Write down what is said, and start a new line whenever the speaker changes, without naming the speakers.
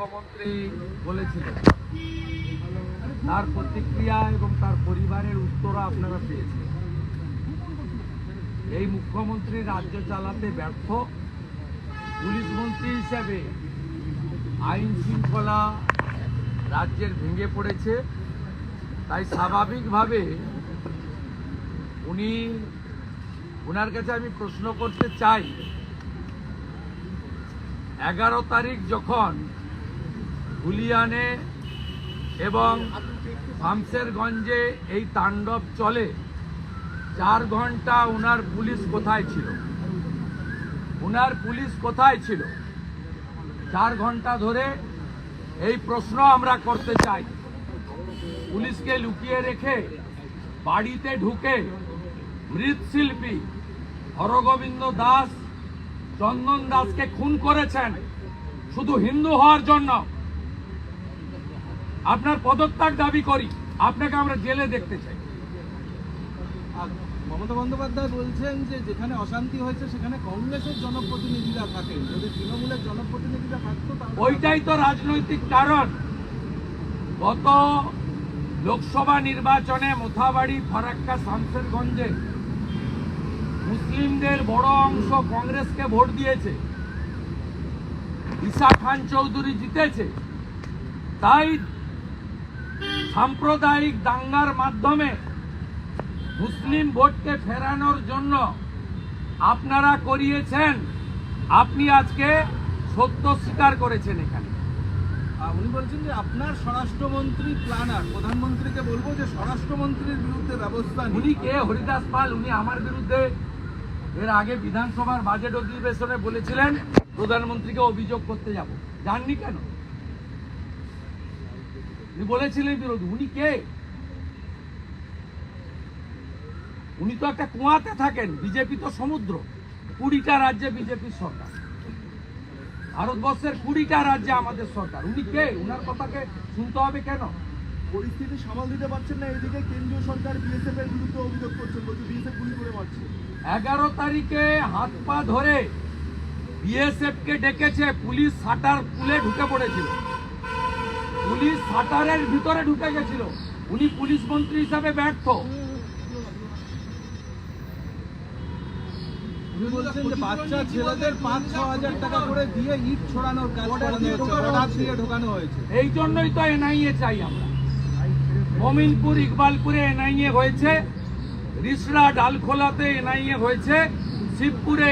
মুখ্যমন্ত্রী বলেছিলেন। তার প্রতিক্রিয়া এবং তার পরিবারের উত্তরও আপনারা পেয়েছেন। এই মুখ্যমন্ত্রী রাজ্য চালাতে ব্যর্থ। পুলিশ মন্ত্রী হিসেবে আইন শৃঙ্খলা রাজ্যের ভেঙে পড়েছে। তাই স্বাভাবিকভাবে উনি ওনার কাছে আমি প্রশ্ন করতে চাই, এগারো তারিখ যখন হুলিয়ানে এবং শামসেরগঞ্জে এই তাণ্ডব চলে। চার ঘণ্টা ওনার পুলিশ কোথায় ছিল? ওনার পুলিশ কোথায় ছিল? চার ঘণ্টা ধরে এই প্রশ্ন আমরা করতে চাই। পুলিশকে লুকিয়ে রেখে বাড়িতে ঢুকে মৃৎশিল্পী হরগোবিন্দ দাস, চন্দন দাসকে খুন করেছেন। শুধু হিন্দু হওয়ার জন্য আপনার পদত্যাগ দাবি করি। আপনাকে আমরা জেলে দেখতে চাই।
মমতা বন্দ্যোপাধ্যায় বলছেন যে যেখানে অশান্তি হয়েছে সেখানে কংগ্রেসের জনপ্রতিনিধিরা থাকেন। যদি তৃণমূলের জনপ্রতিনিধিরা থাকতো
ওইটাই তো রাজনৈতিক কারণ। গত লোকসভা নির্বাচনে মোথাবাড়ি ফারাক্কা শামসেরগঞ্জে মুসলিমদের বড় অংশ কংগ্রেসকে ভোট দিয়েছে। ঈশা খান চৌধুরী জিতেছে। তাই সাম্প্রদায়িক দাঙ্গার মাধ্যমে মুসলিম ভোটকে ফেরানোর জন্য আপনারা করিয়েছেন আপনি আজকে সত্য স্বীকার করেছেন এখানে।
উনি বলছেন যে আপনার স্বরাষ্ট্রমন্ত্রী প্ল্যানার প্রধানমন্ত্রীকে বলব যে স্বরাষ্ট্রমন্ত্রীর বিরুদ্ধে ব্যবস্থা।
উনি কে? হরিদাস পাল উনি আমার বিরুদ্ধে এর আগে বিধানসভার বাজেট অধিবেশনে বলেছিলেন প্রধানমন্ত্রীকে অভিযোগ করতে যাব। জাননি কেন? উনি বলেছিলেন বিরোধী উনি কে? উনি তো একটা কুয়াতে থাকেন বিজেপি তো সমুদ্র কুড়িটা রাজ্যে বিজেপির সরকার। ভারতবর্ষের কুড়িটা রাজ্যে আমাদের সরকার। উনি কে? উনার কথাকে শুনতে হবে কেন?
পরিস্থিতি সামাল দিতে পারছেন না এদিকে কেন্দ্রীয় সরকার বিএসএফ এর বিরুদ্ধে অভিযোগ করছেন বলছে বিএসএফ গুলি করে মারছে।
এগারো তারিখে হাত পা ধরে বিএসএফ কে ডেকেছে পুলিশ সাটার খুলে ঢুকে পড়েছিল। পুলিশ সাটারের ভিতরে ঢুকে গেছিল। উনি পুলিশ মন্ত্রী হিসাবে ব্যর্থ।
উনি বলছেন যে বাচ্চা ছেলেদের পাঁচ ছ হাজার টাকা করে দিয়ে ইট ছড়ানোর কাজ করানো হয়েছে অর্ডার দিয়ে ঢোকানো হয়েছে।
এই জন্যই তো এনআইএ চাই আমরা। মমিনপুর ইকবালপুরে এনআইএ হয়েছে রিসড়া ডালখোলাতে এনআইএ হয়েছে শিবপুরে